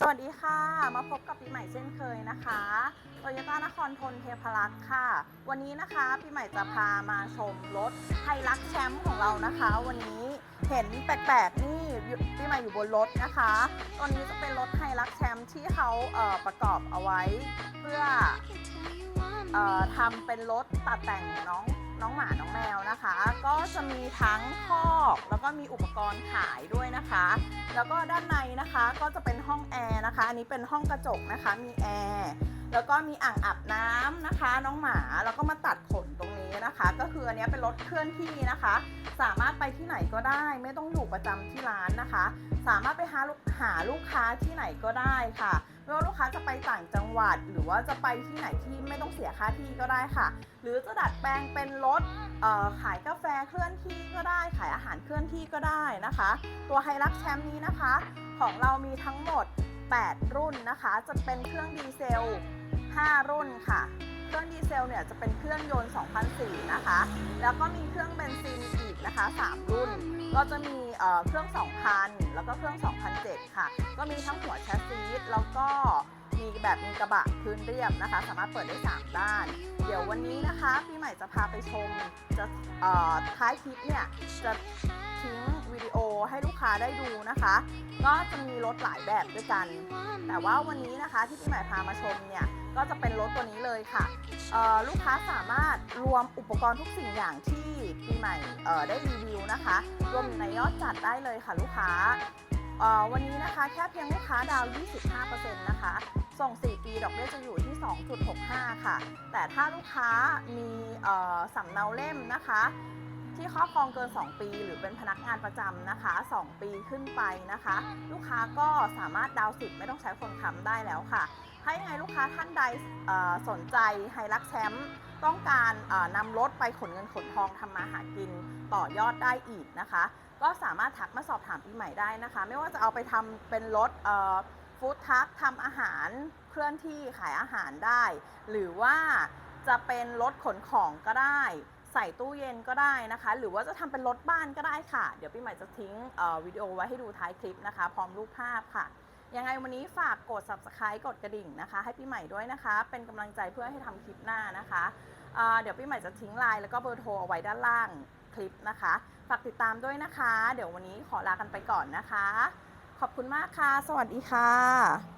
สวัสดีค่ะ มาพบกับปีใหม่เช่นเคยนะคะโตโยต้านครทนเทพรักษ์ค่ะ วันนี้นะคะปีใหม่จะพามาชมรถไฮรักแชมป์ของเรานะคะ วันนี้เห็นแปลกๆนี่ปีใหม่อยู่บนรถนะคะตัวนี้จะเป็นรถไฮรักแชมป์ที่เขาเประกอบเอาไว้ เพื่ออทำเป็นรถตัดแต่งน้อง น้องหมาน้องแมวนะคะ ก็จะมีทั้งคอกแล้วก็มีอุปกรณ์ขายด้วยนะคะ แล้วก็ด้านในนะคะก็จะเป็นห้องแอร์นะคะอันนี้เป็นห้องกระจกนะคะมีแอร์แล้วก็มีอ่างอาบน้ำนะคะ น้องหมาแล้วก็มาตัดข ออันนี้เป็นรถเคลื่อนที่นะคะ สามารถไปที่ไหนก็ได้ ไม่ต้องอยู่ประจำที่ร้านนะคะ สามารถไปหาลูกหาลูกค้าที่ไหนก็ได้ค่ะไม่ว่าลูกค้าจะไปต่างจังหวัด หรือว่าจะไปที่ไหนที่ไม่ต้องเสียค่าที่ก็ได้ค่ะ หรือจะดัดแปลงเป็นรถขายกาแฟเคลื่อนที่ก็ได้ ขายอาหารเคลื่อนที่ก็ได้นะคะ ตัวไฮรักแชมป์นี้นะคะ ของเรามีทั้งหมด 8 รุ่นนะคะ จะเป็นเครื่องดีเซล 5 รุ่นค่ะ เครื่องดีเซลเนี่ยจะเป็นเครื่องยนต์ 2004 นะคะ แล้วก็มีเครื่องเบนซินอีกนะคะ 3 รุ่น ก็จะมีเครื่อง 2000 แล้วก็เครื่อง 2007 ค่ะ ก็มีทั้งหัวแชสซีสแล้วก็มีแบบมีกระบะพื้นเรียบนะคะ สามารถเปิดได้ 3 ด้าน เดี๋ยววันนี้นะคะพี่ใหม่จะพาไปชม จะท้ายคลิปเนี่ยจะทิ้งวิดีโอให้ลูกค้าได้ดูนะคะ ก็จะมีรถหลายแบบด้วยกัน แต่ว่าวันนี้นะคะที่พี่ใหม่พามาชมเนี่ยก็จะเป็นรถตัวนี้เลยค่ะ ลูกค้าสามารถรวมอุปกรณ์ทุกสิ่งอย่างที่ปีใหม่ได้รีวิวนะคะ รวมในยอดจัดได้เลยค่ะลูกค้า วันนี้นะคะแค่เพียงลูกค้าดาว 25%นะคะ ส่ง 4 ปีดอกเบี้ยจะอยู่ที่ 2.65 ค่ะ แต่ถ้าลูกค้ามีสำเนาเล่มนะคะที่ครอบครองเกิน 2 ปี หรือเป็นพนักงานประจำนะคะ 2 ปีขึ้นไปนะคะ ลูกค้าก็สามารถดาวสิทธิ์ไม่ต้องใช้คนค้ำได้แล้วค่ะ ถ้ายังไงลูกค้าท่านใดสนใจไฮรักแชมป์ต้องการนำรถไปขนเงินขนทองทำมาหากินต่อยอดได้อีกนะคะ ก็สามารถทักมาสอบถามปีใหม่ได้นะคะ ไม่ว่าจะเอาไปทำเป็นรถฟู้ดทัคทำอาหารเคลื่อนที่ขายอาหารได้ หรือว่าจะเป็นรถขนของก็ได้ ใส่ตู้เย็นก็ได้นะคะ หรือว่าจะทำเป็นรถบ้านก็ได้ค่ะ เดี๋ยวปีใหม่จะทิ้งวิดีโอไว้ให้ดูท้ายคลิปนะคะ พร้อมรูปภาพค่ะ ยังไงวันนี้ฝากกด subscribe กดกระดิ่งนะคะ ให้พี่ใหม่ด้วยนะคะ เป็นกำลังใจเพื่อให้ทำคลิปหน้านะคะเเดี๋ยวพี่ใหม่จะทิ้งไลน์แล้วก็เบอร์โทรเอาไว้ด้านล่างคลิปนะคะ ฝากติดตามด้วยนะคะ เดี๋ยววันนี้ขอลากันไปก่อนนะคะ ขอบคุณมากค่ะ สวัสดีค่ะ